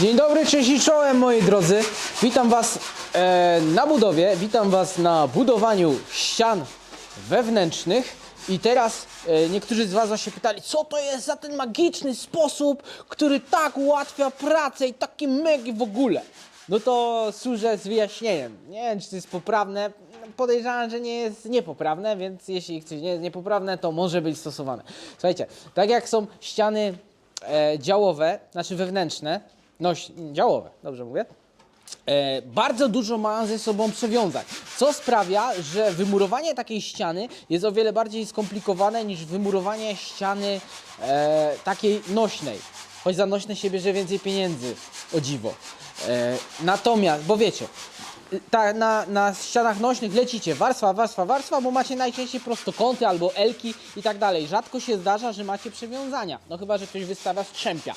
Dzień dobry, cześć i czołem moi drodzy. Witam Was e, na budowie, witam Was na budowaniu ścian wewnętrznych. I teraz e, niektórzy z Was się pytali, co to jest za ten magiczny sposób, który tak ułatwia pracę i taki megi w ogóle. No to służę z wyjaśnieniem. Nie wiem, czy to jest poprawne. Podejrzewam, że nie jest niepoprawne, więc jeśli coś nie jest niepoprawne, to może być stosowane. Słuchajcie, tak jak są ściany e, działowe, znaczy wewnętrzne, no ś- działowe, dobrze mówię, e, bardzo dużo ma ze sobą przewiązań, co sprawia, że wymurowanie takiej ściany jest o wiele bardziej skomplikowane niż wymurowanie ściany e, takiej nośnej. Choć za nośne się bierze więcej pieniędzy, o dziwo. E, natomiast, bo wiecie, ta, na, na ścianach nośnych lecicie warstwa, warstwa, warstwa, bo macie najczęściej prostokąty albo elki i tak dalej. Rzadko się zdarza, że macie przewiązania. No chyba, że ktoś wystawia strzępia.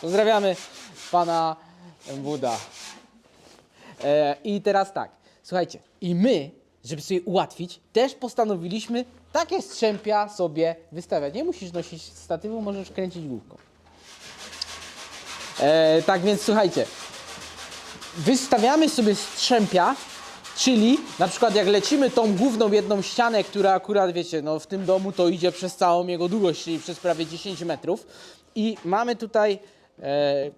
Pozdrawiamy pana Buda. E, I teraz tak, słuchajcie, i my, żeby sobie ułatwić, też postanowiliśmy takie strzępia sobie wystawiać. Nie musisz nosić statywu, możesz kręcić główką. E, tak więc słuchajcie, wystawiamy sobie strzępia, czyli na przykład jak lecimy tą główną jedną ścianę, która akurat wiecie, no w tym domu to idzie przez całą jego długość, czyli przez prawie 10 metrów i mamy tutaj, e,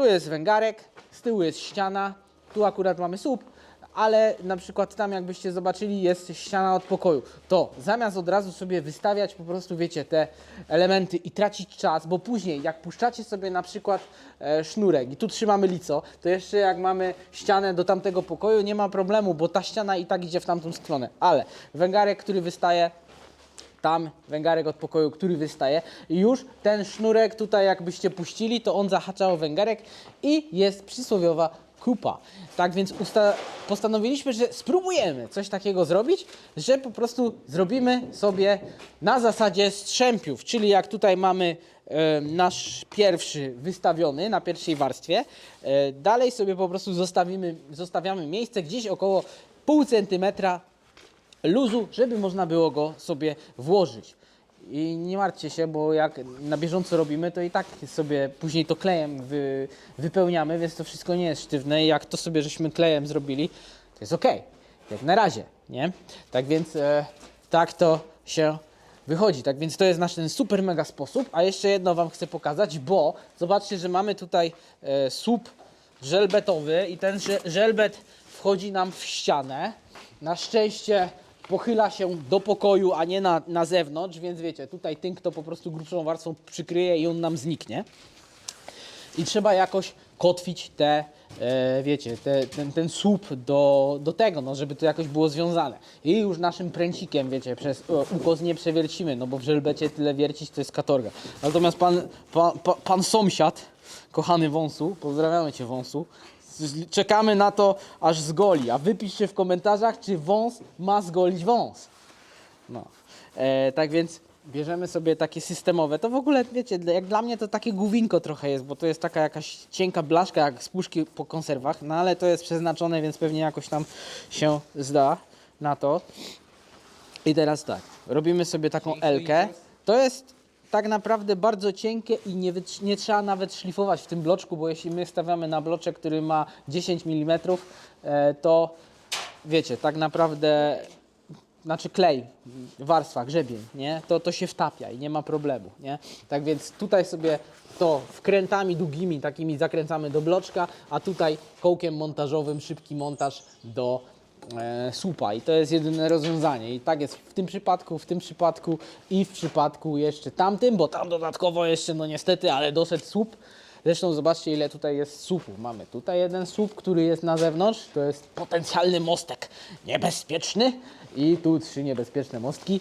tu jest węgarek, z tyłu jest ściana, tu akurat mamy słup, ale na przykład tam jakbyście zobaczyli jest ściana od pokoju, to zamiast od razu sobie wystawiać po prostu wiecie te elementy i tracić czas, bo później jak puszczacie sobie na przykład e, sznurek i tu trzymamy lico, to jeszcze jak mamy ścianę do tamtego pokoju nie ma problemu, bo ta ściana i tak idzie w tamtą stronę, ale węgarek, który wystaje tam węgarek od pokoju, który wystaje. I już ten sznurek tutaj jakbyście puścili, to on zahacza o węgarek i jest przysłowiowa kupa. Tak więc postanowiliśmy, że spróbujemy coś takiego zrobić, że po prostu zrobimy sobie na zasadzie strzępiów, czyli jak tutaj mamy e, nasz pierwszy wystawiony na pierwszej warstwie, e, dalej sobie po prostu zostawimy, zostawiamy miejsce gdzieś około pół centymetra luzu, żeby można było go sobie włożyć. I nie martwcie się, bo jak na bieżąco robimy, to i tak sobie później to klejem wy, wypełniamy, więc to wszystko nie jest sztywne. I jak to sobie żeśmy klejem zrobili, to jest ok. Jak na razie, nie? Tak więc e, tak to się wychodzi. Tak więc to jest nasz ten super mega sposób. A jeszcze jedno Wam chcę pokazać, bo zobaczcie, że mamy tutaj e, słup żelbetowy i ten że- żelbet wchodzi nam w ścianę. Na szczęście pochyla się do pokoju, a nie na, na zewnątrz, więc wiecie, tutaj tynk to po prostu grubszą warstwą przykryje i on nam zniknie. I trzeba jakoś kotwić te, e, wiecie, te, ten, ten słup do, do tego, no, żeby to jakoś było związane. I już naszym pręcikiem, wiecie, przez e, ukos nie przewiercimy, no bo w żelbecie tyle wiercić to jest katorga. Natomiast pan, pan, pan, pan sąsiad, kochany wąsu, pozdrawiamy cię wąsu, czekamy na to, aż zgoli. A wy piszcie w komentarzach, czy wąs ma zgolić wąs. No. E, tak więc bierzemy sobie takie systemowe. To w ogóle, wiecie, jak dla mnie to takie główinko trochę jest, bo to jest taka jakaś cienka blaszka, jak z puszki po konserwach, no ale to jest przeznaczone, więc pewnie jakoś tam się zda na to. I teraz tak, robimy sobie taką Elkę. To jest tak naprawdę bardzo cienkie i nie, nie trzeba nawet szlifować w tym bloczku, bo jeśli my stawiamy na bloczek, który ma 10 mm, e, to wiecie, tak naprawdę znaczy klej, warstwa, grzebień, nie? To, to się wtapia i nie ma problemu, nie? Tak więc tutaj sobie to wkrętami długimi takimi zakręcamy do bloczka, a tutaj kołkiem montażowym szybki montaż do słupa i to jest jedyne rozwiązanie i tak jest w tym przypadku, w tym przypadku i w przypadku jeszcze tamtym, bo tam dodatkowo jeszcze no niestety, ale doszedł słup. Zresztą zobaczcie ile tutaj jest słupów. Mamy tutaj jeden słup, który jest na zewnątrz, to jest potencjalny mostek niebezpieczny i tu trzy niebezpieczne mostki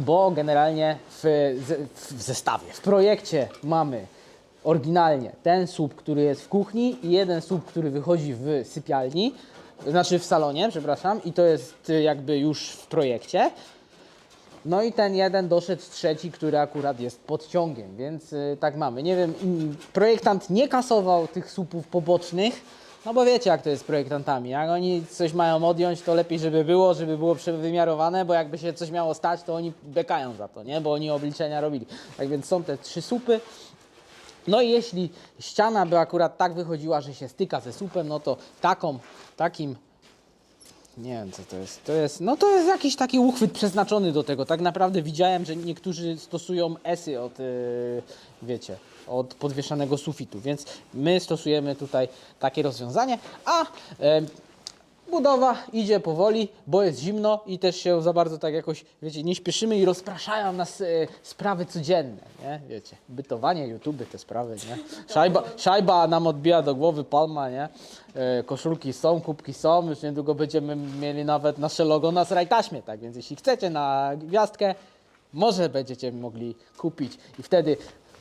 bo generalnie w, w zestawie, w projekcie mamy oryginalnie ten słup, który jest w kuchni i jeden słup, który wychodzi w sypialni, znaczy w salonie, przepraszam, i to jest y, jakby już w projekcie. No i ten jeden doszedł trzeci, który akurat jest podciągiem, więc y, tak mamy. Nie wiem, im- projektant nie kasował tych słupów pobocznych, no bo wiecie jak to jest z projektantami. Jak oni coś mają odjąć, to lepiej, żeby było, żeby było przewymiarowane, bo jakby się coś miało stać, to oni bekają za to, nie? Bo oni obliczenia robili. Tak więc są te trzy słupy. No i jeśli ściana by akurat tak wychodziła, że się styka ze słupem, no to taką, takim nie wiem co to jest. To jest, no to jest jakiś taki uchwyt przeznaczony do tego. Tak naprawdę widziałem, że niektórzy stosują esy od, yy, wiecie, od podwieszanego sufitu, więc my stosujemy tutaj takie rozwiązanie, a em, budowa idzie powoli, bo jest zimno i też się za bardzo tak jakoś, wiecie, nie śpieszymy i rozpraszają nas e, sprawy codzienne, nie? Wiecie, bytowanie, YouTube, te sprawy, nie? Szajba, szajba nam odbija do głowy, palma, nie? E, koszulki są, kubki są, już niedługo będziemy mieli nawet nasze logo na srajtaśmie, tak więc jeśli chcecie na gwiazdkę, może będziecie mogli kupić i wtedy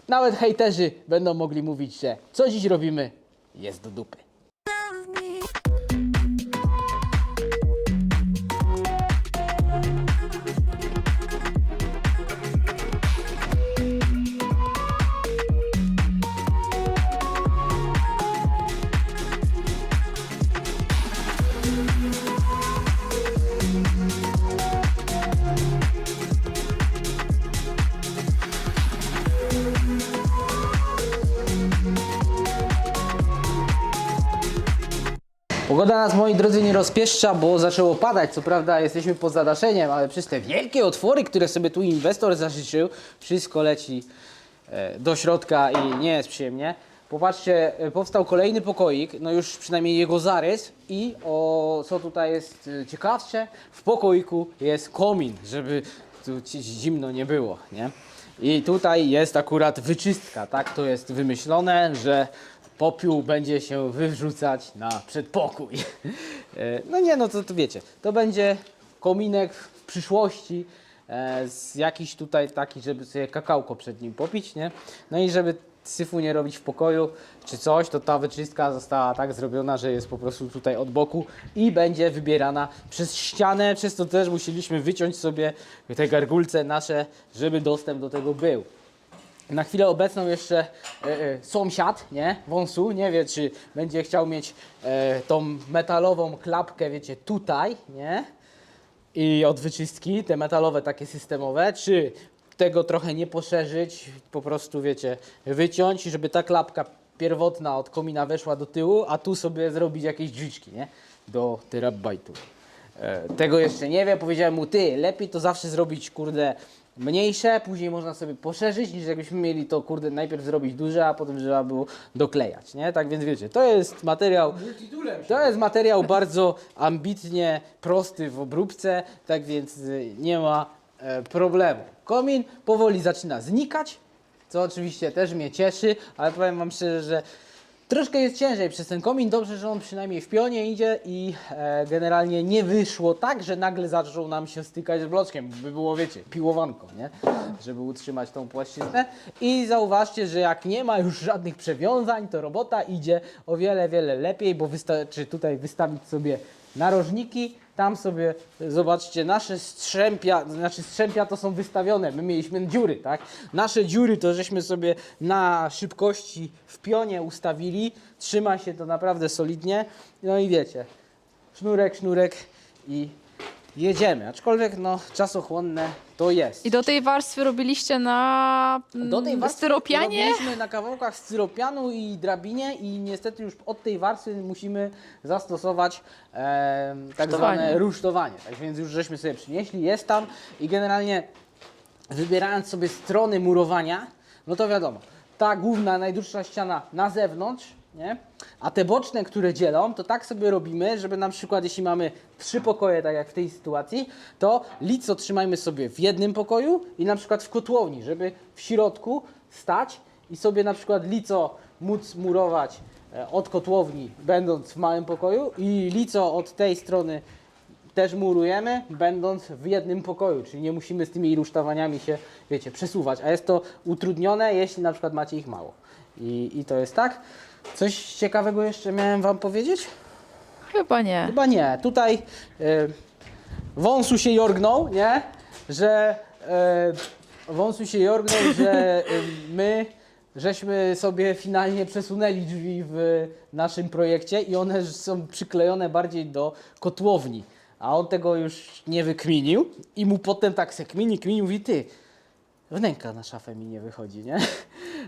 nawet hejterzy będą mogli mówić, że co dziś robimy jest do dupy. Pogoda nas, moi drodzy, nie rozpieszcza, bo zaczęło padać. Co prawda jesteśmy pod zadaszeniem, ale przez te wielkie otwory, które sobie tu inwestor zażyczył, wszystko leci e, do środka i nie jest przyjemnie. Popatrzcie, e, powstał kolejny pokoik, no już przynajmniej jego zarys i o co tutaj jest e, ciekawsze, w pokoiku jest komin, żeby tu zimno nie było, nie? I tutaj jest akurat wyczystka, tak to jest wymyślone, że popiół będzie się wyrzucać na przedpokój. E, No nie, no to, to wiecie, to będzie kominek w przyszłości e, z jakiś tutaj taki, żeby sobie kakałko przed nim popić, nie? No i żeby syfu nie robić w pokoju czy coś, to ta wyczystka została tak zrobiona, że jest po prostu tutaj od boku i będzie wybierana przez ścianę, przez to też musieliśmy wyciąć sobie te gargulce nasze, żeby dostęp do tego był. Na chwilę obecną jeszcze e, e, sąsiad, nie, wąsu, nie? Wie, czy będzie chciał mieć e, tą metalową klapkę, wiecie, tutaj, nie, i od wyczystki, te metalowe takie systemowe, czy tego trochę nie poszerzyć, po prostu, wiecie, wyciąć, żeby ta klapka pierwotna od komina weszła do tyłu, a tu sobie zrobić jakieś drzwiczki, nie, do terabajtu. E, Tego jeszcze nie wie, powiedziałem mu, ty, lepiej to zawsze zrobić, kurde, mniejsze, później można sobie poszerzyć, niż jakbyśmy mieli to, kurde, najpierw zrobić duże, a potem trzeba było doklejać, nie? Tak więc wiecie, to jest materiał, to jest materiał bardzo ambitnie prosty w obróbce, tak więc y, nie ma e, problemu. Komin powoli zaczyna znikać, co oczywiście też mnie cieszy, ale powiem Wam szczerze, że troszkę jest ciężej przez ten komin. Dobrze, że on przynajmniej w pionie idzie i e, generalnie nie wyszło tak, że nagle zaczął nam się stykać z bloczkiem. By było, wiecie, piłowanko, nie? Żeby utrzymać tą płaszczyznę. I zauważcie, że jak nie ma już żadnych przewiązań, to robota idzie o wiele, wiele lepiej, bo wystarczy tutaj wystawić sobie narożniki, tam sobie zobaczcie, nasze strzępia, znaczy strzępia to są wystawione, my mieliśmy dziury, tak? Nasze dziury to żeśmy sobie na szybkości w pionie ustawili, trzyma się to naprawdę solidnie, no i wiecie, sznurek, sznurek i jedziemy, aczkolwiek no czasochłonne to jest. I do tej warstwy robiliście na mm, Do tej warstwy styropianie? robiliśmy na kawałkach styropianu i drabinie i niestety już od tej warstwy musimy zastosować e, tak Rusztowanie. zwane rusztowanie. Tak więc już żeśmy sobie przynieśli, jest tam i generalnie wybierając sobie strony murowania, no to wiadomo, ta główna, najdłuższa ściana na zewnątrz, nie? A te boczne, które dzielą, to tak sobie robimy, żeby na przykład jeśli mamy trzy pokoje, tak jak w tej sytuacji, to lico trzymajmy sobie w jednym pokoju i na przykład w kotłowni, żeby w środku stać i sobie na przykład lico móc murować e, od kotłowni, będąc w małym pokoju i lico od tej strony też murujemy, będąc w jednym pokoju, czyli nie musimy z tymi rusztowaniami się, wiecie, przesuwać, a jest to utrudnione, jeśli na przykład macie ich mało. I, i to jest tak. Coś ciekawego jeszcze miałem Wam powiedzieć? Chyba nie. Chyba nie. Tutaj y, wąsu się jorgnął, nie? Że y, wąsu się jorgnął, że y, my żeśmy sobie finalnie przesunęli drzwi w naszym projekcie i one są przyklejone bardziej do kotłowni. A on tego już nie wykminił i mu potem tak se kmini, kmini, mówi ty, wnęka na szafę mi nie wychodzi, nie?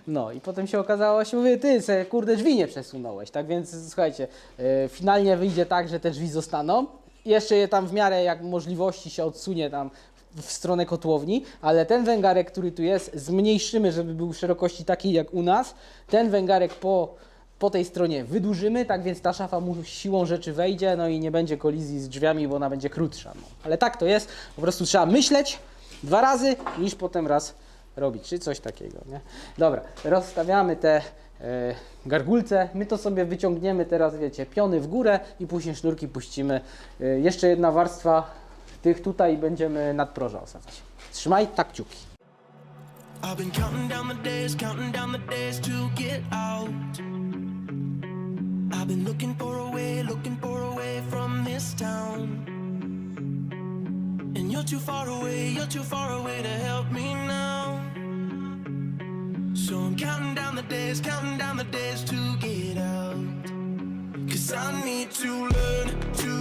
No i potem się okazało, się mówię, ty se kurde drzwi nie przesunąłeś, tak więc słuchajcie, e, finalnie wyjdzie tak, że te drzwi zostaną. Jeszcze je tam w miarę jak możliwości się odsunie tam w stronę kotłowni, ale ten węgarek, który tu jest, zmniejszymy, żeby był szerokości takiej jak u nas. Ten węgarek po, po tej stronie wydłużymy, tak więc ta szafa mu siłą rzeczy wejdzie, no i nie będzie kolizji z drzwiami, bo ona będzie krótsza. No. Ale tak to jest, po prostu trzeba myśleć dwa razy, niż potem raz robić, czy coś takiego, nie? Dobra, rozstawiamy te e, gargulce, my to sobie wyciągniemy teraz, wiecie, piony w górę i później sznurki puścimy. E, jeszcze jedna warstwa tych tutaj będziemy nadproża osadzać. Trzymaj tak kciuki. I've been counting down the days, counting down the days to get out. I've been looking for a way, looking for a way from this town. And you're too far away, you're too far away to help me now. So I'm counting down the days, counting down the days to get out. Cause I need to learn to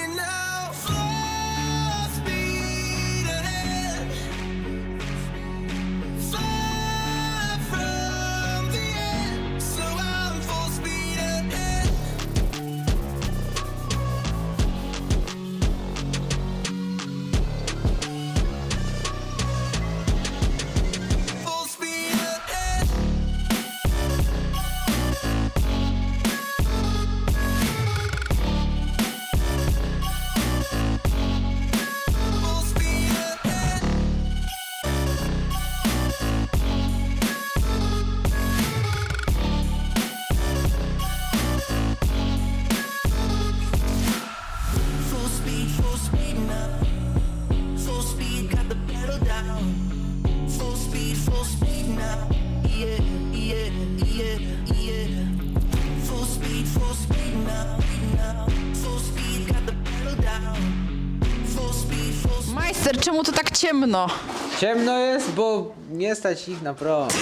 ciemno? Ciemno jest, bo nie stać ich na prąd.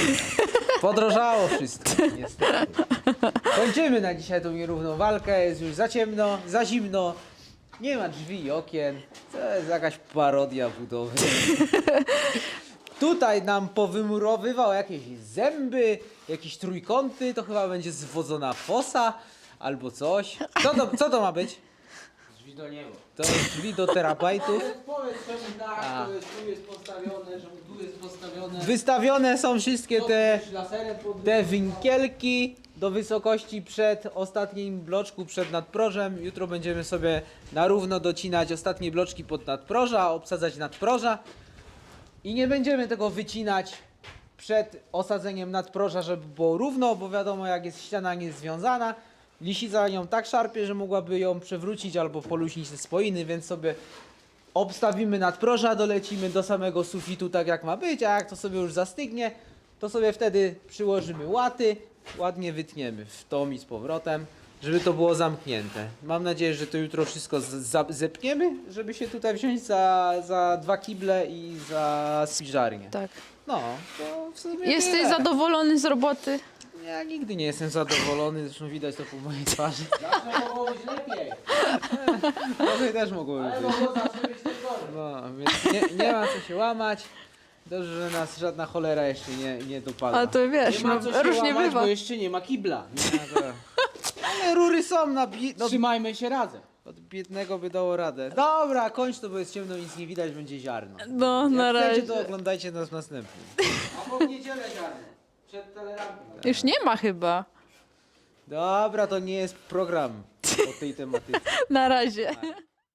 Podrożało wszystko, niestety. Kończymy na dzisiaj tą nierówną walkę, jest już za ciemno, za zimno. Nie ma drzwi i okien. To jest jakaś parodia budowy. Tutaj nam powymurowywał jakieś zęby, jakieś trójkąty, to chyba będzie zwodzona fosa albo coś. Co to, co to ma być? Do nieba. To jest drzwi do terapajtów. Powiedz czemu tak, A. to jest, tu jest postawione, że tu jest postawione. Wystawione są wszystkie te te winkielki do wysokości przed ostatnim bloczku, przed nadprożem. Jutro będziemy sobie na równo docinać ostatnie bloczki pod nadproża, obsadzać nadproża. I nie będziemy tego wycinać przed osadzeniem nadproża, żeby było równo, bo wiadomo jak jest ściana niezwiązana. Lisica ją tak szarpie, że mogłaby ją przewrócić albo poluźnić te spoiny, więc sobie obstawimy nadproża, dolecimy do samego sufitu tak jak ma być, a jak to sobie już zastygnie, to sobie wtedy przyłożymy łaty, ładnie wytniemy w tom i z powrotem, żeby to było zamknięte. Mam nadzieję, że to jutro wszystko zepniemy, żeby się tutaj wziąć za, za dwa kible i za spiżarnię. Tak. No, to w sumie Jesteś tyle. zadowolony z roboty? Ja nigdy nie jestem zadowolony, zresztą widać to po mojej twarzy. Zawsze mogło być lepiej. Może też mogłoby Ale być. mogło zawsze być też gorzej. No, więc nie, nie ma co się łamać. Dobrze, że nas żadna cholera jeszcze nie, nie dopadła. Ale to wiesz, Nie ma no, co się różnie łamać, bywa. bo jeszcze nie ma kibla. No, dobra. Ale rury są na bi- no, Trzymajmy się razem. Od biednego by dało radę. Dobra, kończ to, bo jest ciemno, nic nie widać, będzie ziarno. No, na Jak razie. chcecie, to oglądajcie nas w następnym. A po w niedzielę ziarno. Przed telerampą. Już nie ma chyba. Dobra, to nie jest program o tej tematyce. Na razie.